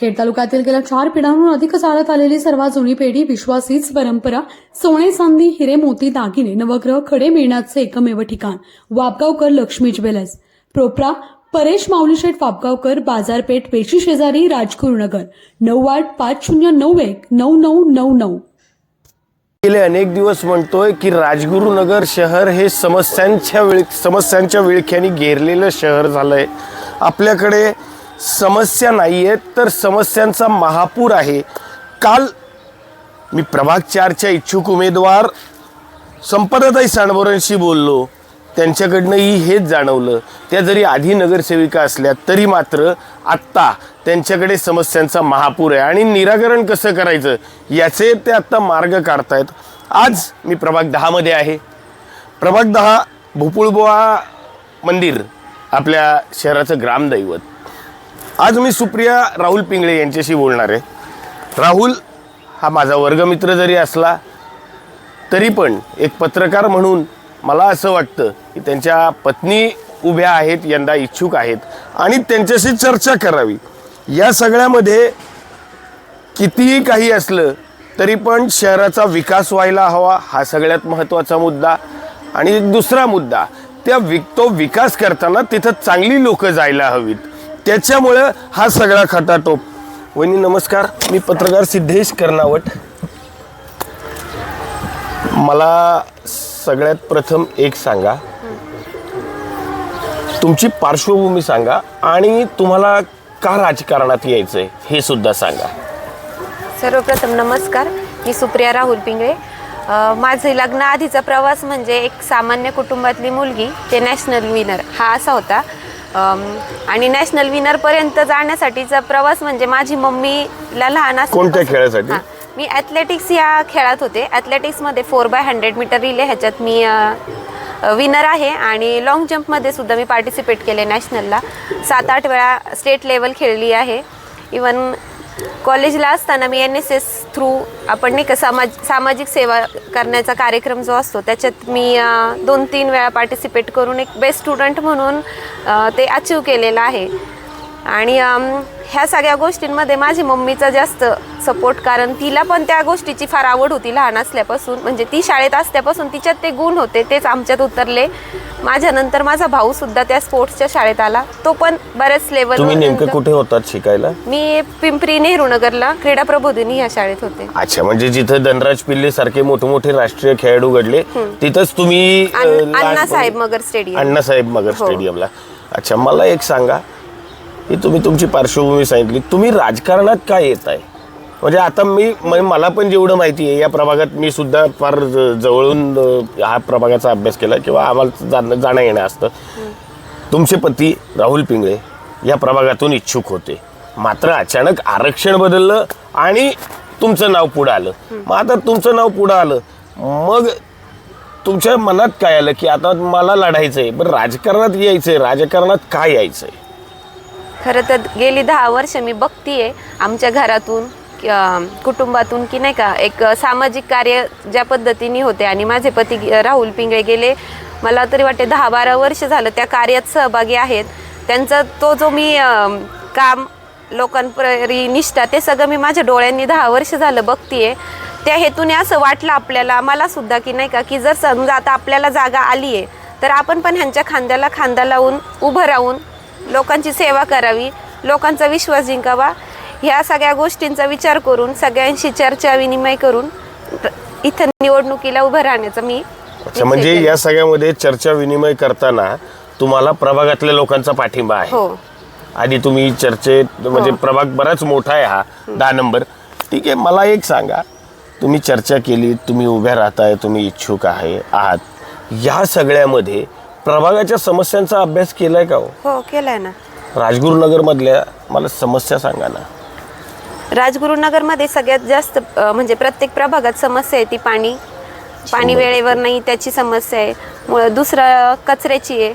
खेड तालुक्यातील गेल्या चार पिढ्यांहून अधिक चालत आलेली सर्वात जुनी पेढी विश्वासीच परंपरा सोने चांदी हिरे मोती दागिने नवग्रह खडे मिळण्याचे एकमेव ठिकाण वापगावकर लक्ष्मी ज्वेलर्स. प्रोप्रा परेश माऊलीशेठ वापगावकर बाजारपेठ पेशी शेजारी राजगुरुनगर नऊ आठ पाच शून्य नऊ एक नऊ नऊ नऊ नऊ. गेले अनेक दिवस म्हणतोय की राजगुरुनगर शहर हे समस्यांच्या विळ समस्यांच्या विळख्याने घेरलेलं शहर झालंय. आपल्याकडे समस्या नाही आहेत तर समस्यांचा महापूर आहे. काल मी प्रभाग चारच्या इच्छुक उमेदवार संपदाताई सांडबोरांशी बोललो. त्यांच्याकडनंही हेच जाणवलं. त्या जरी आधी नगरसेविका असल्या तरी मात्र आत्ता त्यांच्याकडे समस्यांचा महापूर आहे. आणि निराकरण कसं करायचं याचे ते आत्ता मार्ग काढतायत. आज मी प्रभाग दहामध्ये आहे. प्रभाग दहा भोपुळबुवा मंदिर आपल्या शहराचं ग्रामदैवत. आज मी सुप्रिया राहुल पिंगळे यांच्याशी बोलणार आहे. राहुल हा माझा वर्गमित्र जरी असला तरी पण एक पत्रकार म्हणून मला असं वाटतं की त्यांच्या पत्नी उभ्या आहेत यंदा इच्छुक आहेत आणि त्यांच्याशी चर्चा करावी. या सगळ्यामध्ये कितीही काही असलं तरी पण शहराचा विकास व्हायला हवा हा सगळ्यात महत्त्वाचा मुद्दा. आणि एक दुसरा मुद्दा त्या विक तो विकास करताना तिथं चांगली लोकं जायला हवीत. त्याच्यामुळं हा सगळा खटाटोप वहिनी नमस्कार. मी पत्रकार सिद्धेश कर्नावट मला सगळ्यात प्रथम एक सांगा. तुमची पार्श्वभूमी सांगा आणि तुम्हाला का राजकारणात यायचंय हे सुद्धा सांगा. सर्वप्रथम नमस्कार. मी सुप्रिया राहुल पिंगळे. अ, माझे लग्नाआधीचा प्रवास म्हणजे एक सामान्य कुटुंबातली मुलगी ते नॅशनल विनर. हा असा होता. आणि नॅशनल विनरपर्यंत जाण्यासाठीचा प्रवास म्हणजे माझी मम्मीला लहान कोणत्या खेळासाठी? हां. मी ॲथलेटिक्स या खेळात होते ॲथलेटिक्समध्ये four by hundred metre relay ह्याच्यात मी विनर आहे आणि लाँग जम्पमध्ये सुद्धा मी पार्टिसिपेट केले नॅशनलला सात आठ वेळा स्टेट लेवल खेळली आहे इवन कॉलेजला असताना मी एन एस एस थ्रू आपण नाही का समाज सामाजिक सेवा करण्याचा कार्यक्रम जो असतो त्याच्यात मी दोन तीन वेळा पार्टिसिपेट करून एक बेस्ट स्टुडंट म्हणून ते अचीव केलेलं आहे. आणि ह्या सगळ्या गोष्टींमध्ये माझी मम्मीचा जास्त सपोर्ट कारण तिला पण त्या गोष्टीची फार आवड होती लहान असल्यापासून. म्हणजे ती शाळेत असल्यापासून तिच्यात ते गुण होते तेच आमच्यात उतरले. माझ्यानंतर माझा भाऊ सुद्धा त्या स्पोर्ट्सच्या शाळेत आला. तो पण बऱ्याच लेवल तुम्ही नेमकं कुठे होतात शिकायला? मी पिंपरी नेहरू नगरला क्रीडा प्रबोधिनी ह्या शाळेत होते. अच्छा म्हणजे जिथं धनराज पिल्ले सारखे मोठे मोठे राष्ट्रीय खेळाडू घडले तिथंच तुम्ही अण्णासाहेब मगर स्टेडियम अण्णासाहेब मगर हो. स्टेडियमला अच्छा मला एक सांगा ही तुम्ही तुमची पार्श्वभूमी सांगितली. तुम्ही राजकारणात काय येत आहे? म्हणजे आता मी म्हणजे मला पण जेवढं माहिती आहे या प्रभागात मी सुद्धा फार ज- जवळून हा प्रभागाचा अभ्यास केला किंवा आम्हाला जाणं जाणं येणं असतं. तुमचे पती राहुल पिंगळे या प्रभागातून इच्छुक होते. मात्र अचानक आरक्षण बदललं आणि तुमचं नाव पुढं आलं. मग आता तुमचं नाव पुढं आलं. मग तुमच्या मनात काय आलं की आता मला लढायचंय पण राजकारणात यायचंय राजकारणात काय यायचंय? खरं तर गेली दहा वर्ष मी बघतीये आमच्या घरातून कुटुंबातून की नाही का एक सामाजिक कार्य ज्या पद्धतीने होते आणि माझे पती राहुल पिंगळे गेले. मला तरी वाटते दहा बारा वर्ष झालं त्या कार्यात सहभागी आहेत. त्यांचा तो जो मी काम लोकांपरी निष्ठा ते सगळं मी माझ्या डोळ्यांनी दहा वर्ष झालं बघतीये. त्या हेतूने असं वाटलं आपल्याला मला सुद्धा की नाही का की जर समजा आता आपल्याला जागा आली आहे तर आपण पण ह्यांच्या खांद्याला खांदा लावून उभं राहून लोकांची सेवा करावी लोकांचा विश्वास जिंकावा ह्या सगळ्या गोष्टींचा विचार करून सगळ्यांशी चर्चा विनिमय करून इथं निवडणुकीला उभं राहण्याचा मी अच्छा म्हणजे या सगळ्यामध्ये चर्चा विनिमय करताना तुम्हाला प्रभागातल्या लोकांचा पाठिंबा आहे. हो. आधी तुम्ही चर्चेत म्हणजे प्रभाग बराच मोठा आहे हा दहा नंबर. ठीक आहे मला एक सांगा. तुम्ही चर्चा केली तुम्ही उभ्या राहताय तुम्ही इच्छुक आहे आहात. या सगळ्यामध्ये प्रभागाच्या समस्यांचा अभ्यास केलाय का हो? हो केलंय ना. राजगुरुनगरमधल्या मला समस्या सांगा ना. राजगुरुनगरमध्ये सगळ्यात जास्त अ, म्हणजे प्रत्येक प्रभागात समस्या आहे ती पाणी. पाणी वेळेवर नाही त्याची समस्या आहे. मुळं दुसरं कचऱ्याची आहे.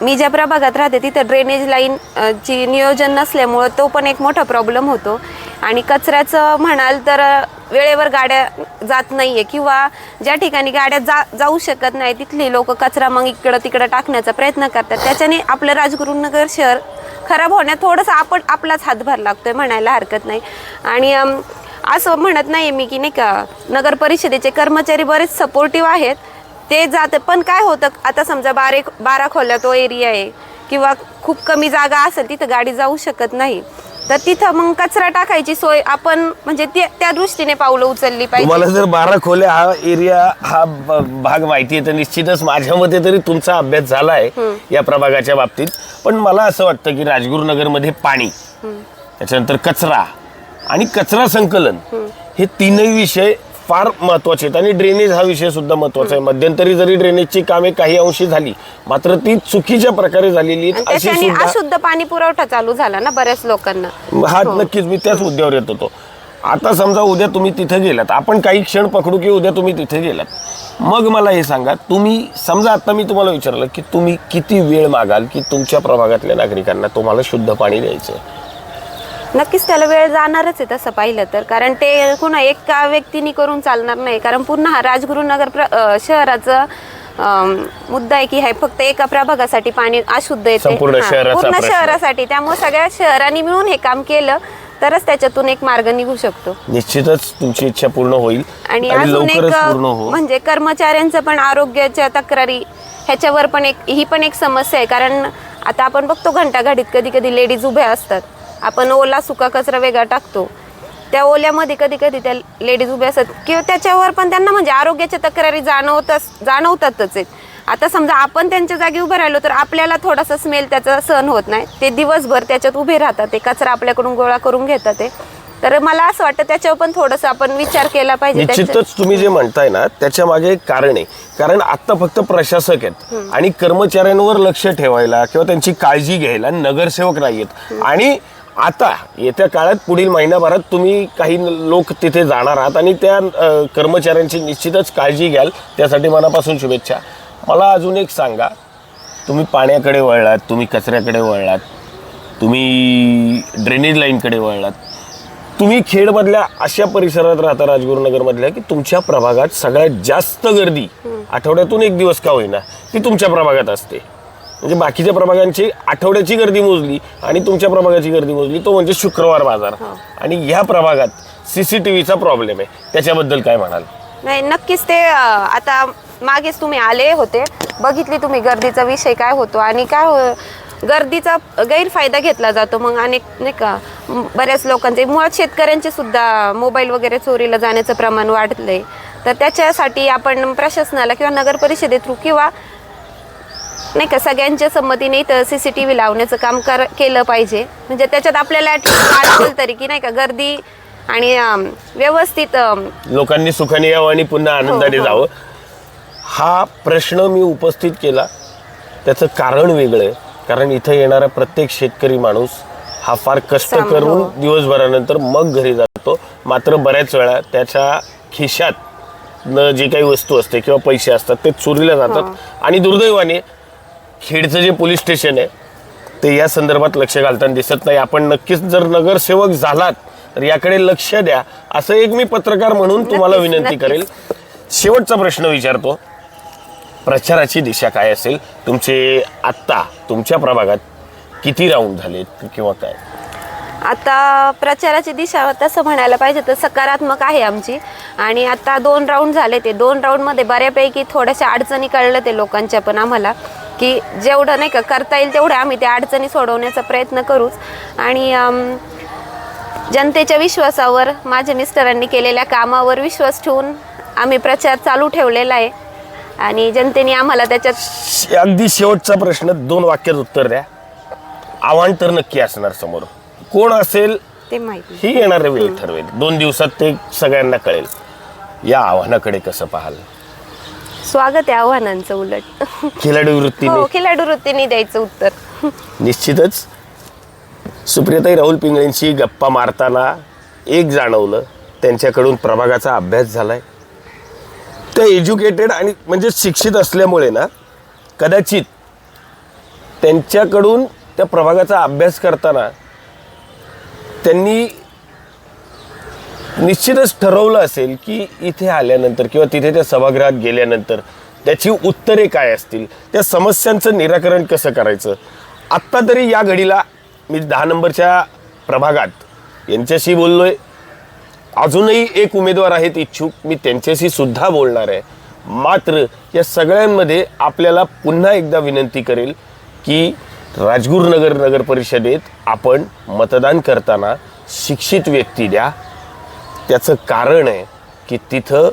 मी ज्या प्रभागात राहते तिथं ड्रेनेज लाईन अ, ची नियोजन नसल्यामुळं तो पण एक मोठा प्रॉब्लेम होतो. आणि कचऱ्याचं म्हणाल तर अ, वेळेवर गाड्या जात नाही आहे किंवा ज्या ठिकाणी गाड्या जा जाऊ शकत नाही तिथली लोक कचरा मग इकडं तिकडं टाकण्याचा प्रयत्न करतात. त्याच्याने आपलं राजगुरुनगर शहर खराब होण्यात थोडंसं आपण आपलाच हातभार लागतोय म्हणायला हरकत नाही. आणि असं म्हणत नाही मी की नाही का नगर परिषदेचे कर्मचारी बरेच सपोर्टिव्ह आहेत ते जात पण काय होतं आता समजा बारे बारा खोल्या तो एरिया आहे किंवा खूप कमी जागा असेल तिथं गाडी जाऊ शकत नाही. तर तिथं मग कचरा टाकायची सोय आपण म्हणजे ते त्या दृष्टीने पावलं उचलली तुम्हाला पाहिजे जर बारा खोल्या हा एरिया हा ब- भाग माहिती आहे तर निश्चितच माझ्या मते तरी तुमचा अभ्यास झाला आहे या प्रभागाच्या बाबतीत. पण मला असं वाटतं की राजगुरुनगरमध्ये पाणी त्याच्यानंतर कचरा आणि कचरा संकलन हे तीनही विषय फार महत्त्वाचे आहेत. आणि ड्रेनेज हा विषय सुद्धा महत्त्वाचा आहे. मध्यंतरी जरी ड्रेनेजची कामे काही अंशी झाली मात्र ती चुकीच्या प्रकारे झालेली आणि आहेत अशी त्याच्याने सुद्धा अशुद्ध पाणी पुरवठा चालू झाला ना बऱ्याच लोकांना. हा नक्कीच. मी त्याच मुद्द्यावर येत होतो. आता समजा उद्या तुम्ही तिथे गेलात. आपण काही क्षण पकडू की उद्या तुम्ही तिथे गेलात. मग मला हे सांगा. तुम्ही समजा आता मी तुम्हाला विचारलं की तुम्ही किती वेळ मागाल की तुमच्या प्रभागातल्या नागरिकांना तुम्हाला शुद्ध पाणी द्यायचं नक्कीच त्याला वेळ जाणारच आहे तसं पाहिलं तर. कारण ते पुन्हा एका व्यक्तीने करून चालणार नाही. कारण पुन्हा हा राजगुरुनगर प्र शहराचं मुद्दा आहे की हे फक्त एका प्रभागासाठी पाणी अशुद्ध येते. पूर्ण. शहरासाठी. त्यामुळे सगळ्या शहरांनी मिळून हे काम केलं तरच त्याच्यातून एक मार्ग निघू शकतो. निश्चितच तुमची इच्छा पूर्ण होईल आणि अजून एक म्हणजे कर्मचाऱ्यांचं पण आरोग्याच्या तक्रारी ह्याच्यावर पण एक ही पण एक समस्या आहे. कारण आता आपण बघतो घंटागाडीत कधी कधी लेडीज उभ्या असतात. आपण ओला सुका कचरा वेगळा टाकतो. त्या ओल्यामध्ये कधी कधी त्या लेडीज उभ्या असतात. किंवा त्याच्यावर पण त्यांना म्हणजे आरोग्याच्या तक्रारी जाणवतच जाणवतातच आहेत. आता समजा आपण त्यांच्या जागी उभे राहिलो तर आपल्याला थोडासा स्मेल त्याचा सहन होत नाही. ते दिवसभर त्याच्यात उभे राहतात. ते कचरा आपल्याकडून गोळा करून घेतात ते. तर मला असं वाटतं त्याच्यावर पण थोडंसं आपण विचार केला पाहिजे निश्चितच तुम्ही जे म्हणताय ना त्याच्यामागे एक कारण आहे. कारण आता फक्त प्रशासक आहेत. आणि कर्मचाऱ्यांवर लक्ष ठेवायला किंवा त्यांची काळजी घ्यायला नगरसेवक नाहीयेत. आणि आता येत्या काळात पुढील महिन्याभरात तुम्ही काही लोक तिथे जाणार आहात आणि त्या अ, कर्मचाऱ्यांची निश्चितच काळजी घ्याल. त्यासाठी मनापासून शुभेच्छा. मला अजून एक सांगा. तुम्ही पाण्याकडे वळलात तुम्ही कचऱ्याकडे वळलात तुम्ही ड्रेनेज लाईनकडे वळलात. तुम्ही खेडमधल्या अशा परिसरात राहता राजगुरुनगरमधल्या की तुमच्या प्रभागात सगळ्यात जास्त गर्दी आठवड्यातून एक दिवस का होईना ती तुमच्या प्रभागात असते. म्हणजे बाकीच्या प्रभागांची आठवड्याची गर्दी मोजली आणि तुमच्या प्रभागाची गर्दी मोजली तो म्हणजे शुक्रवार बाजार. आणि ह्या प्रभागात सीसीटीव्हीचा प्रॉब्लेम आहे. त्याच्याबद्दल काय म्हणाल? नाही नक्कीच ते आता मागेच तुम्ही आले होते. बघितली तुम्ही गर्दीचा विषय काय होतो आणि काय हो गर्दीचा गैरफायदा घेतला जातो मग अनेक नाही का बऱ्याच लोकांचे मुळात शेतकऱ्यांचे सुद्धा मोबाईल वगैरे चोरीला जाण्याचं प्रमाण वाढलंय. तर त्याच्यासाठी आपण प्रशासनाला किंवा नगर परिषदे थ्रू किंवा नाही का सगळ्यांच्या संमतीने इथं सी सी टी व्ही लावण्याचं काम कर केलं पाहिजे. म्हणजे त्याच्यात आपल्याला वाटेल तरी की नाही का गर्दी आणि व्यवस्थित लोकांनी सुखाने यावं आणि पुन्हा आनंदाने हो, हो. जावं. हा प्रश्न मी उपस्थित केला. त्याचं कारण वेगळं आहे. कारण इथं येणारा प्रत्येक शेतकरी माणूस हा फार कष्ट करून हो. दिवसभरानंतर मग घरी जातो. मात्र बऱ्याच वेळा त्याच्या खिशात न जे काही वस्तू असते किंवा पैसे असतात ते चोरीला जातात आणि दुर्दैवाने खेडचं जे पोलीस स्टेशन आहे ते या संदर्भात लक्ष घालताना दिसत नाही. आपण नक्कीच जर नगरसेवक झालात तर याकडे लक्ष द्या. असं एक मी पत्रकार म्हणून तुम्हाला विनंती. करेल. शेवटचा प्रश्न विचारतो. प्रचाराची दिशा काय असेल? तुमचे आत्ता तुमच्या प्रभागात किती राऊंड झालेत किंवा काय? आता प्रचाराची दिशा तसं म्हणायला पाहिजे तर सकारात्मक आहे आमची. आणि आता दोन राऊंड झाले ते. दोन राऊंडमध्ये बऱ्यापैकी थोड्याशा अडचणी कळलं ते लोकांच्या पण आम्हाला. की जेवढं नाही का करता येईल तेवढं आम्ही त्या अडचणी सोडवण्याचा प्रयत्न करूच. आणि जनतेच्या विश्वासावर माझ्या मिस्टरांनी केलेल्या कामावर विश्वास ठेवून आम्ही प्रचार चालू ठेवलेला आहे. आणि जनतेने आम्हाला त्याच्यात अगदी शेवटचा प्रश्न दोन वाक्यात उत्तर द्या. आव्हान तर नक्की असणार समोर. कोण असेल ते माहिती. ही येणाऱ्या वेळी ठरवेल. दोन दिवसात ते सगळ्यांना कळेल. या आव्हानाकडे कसं पाहाल? स्वागत आहे आव्हानांचं उलट. खिलाडी वृत्तीने. हो खिलाडू वृत्तीने द्यायचं उत्तर. निश्चितच. सुप्रियाताई राहुल पिंगळेंशी गप्पा मारताना एक जाणवलं त्यांच्याकडून प्रभागाचा अभ्यास झालाय. त्या एज्युकेटेड आणि म्हणजे शिक्षित असल्यामुळे ना कदाचित त्यांच्याकडून त्या प्रभागाचा अभ्यास करताना त्यांनी निश्चितच ठरवलं असेल की इथे आल्यानंतर किंवा तिथे त्या सभागृहात गेल्यानंतर त्याची उत्तरे काय असतील? त्या समस्यांचं निराकरण कसं करायचं? आत्ता तरी या घडीला मी दहा नंबरच्या प्रभागात यांच्याशी बोललो आहे अजूनही एक उमेदवार आहेत इच्छुक. मी त्यांच्याशी सुद्धा बोलणार आहे. मात्र या सगळ्यांमध्ये आपल्याला पुन्हा एकदा विनंती करेल की राजगुरुनगर नगर परिषदेत आपण मतदान करताना शिक्षित व्यक्ती द्या. त्याचं कारण आहे की तिथं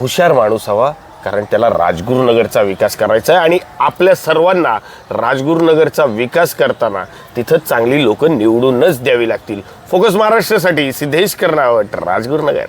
हुशार माणूस हवा कारण त्याला राजगुरुनगरचा विकास करायचा आहे आणि आपल्या सर्वांना राजगुरुनगरचा विकास करताना तिथं चांगली लोकं निवडूनच द्यावी लागतील. फोकस महाराष्ट्रासाठी सिद्धेश कर्नावट राजगुरुनगर.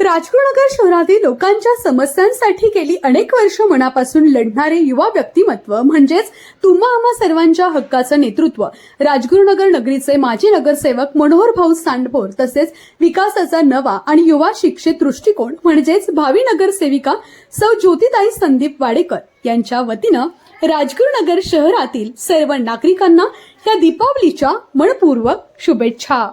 राजगुरुनगर शहरातील लोकांच्या समस्यांसाठी गेली अनेक वर्ष मनापासून लढणारे युवा व्यक्तिमत्व म्हणजेच तुम्हा आम्हा सर्वांच्या हक्काचं नेतृत्व. राजगुरुनगर नगरीचे माजी नगरसेवक मनोहर भाऊ सांडभोर तसेच विकासाचा नवा आणि युवा शिक्षित दृष्टिकोन म्हणजेच भावी नगरसेविका सौ ज्योतिताई संदीप वाडेकर यांच्या वतीनं राजगुरुनगर शहरातील सर्व नागरिकांना या दीपावलीच्या मनपूर्वक शुभेच्छा.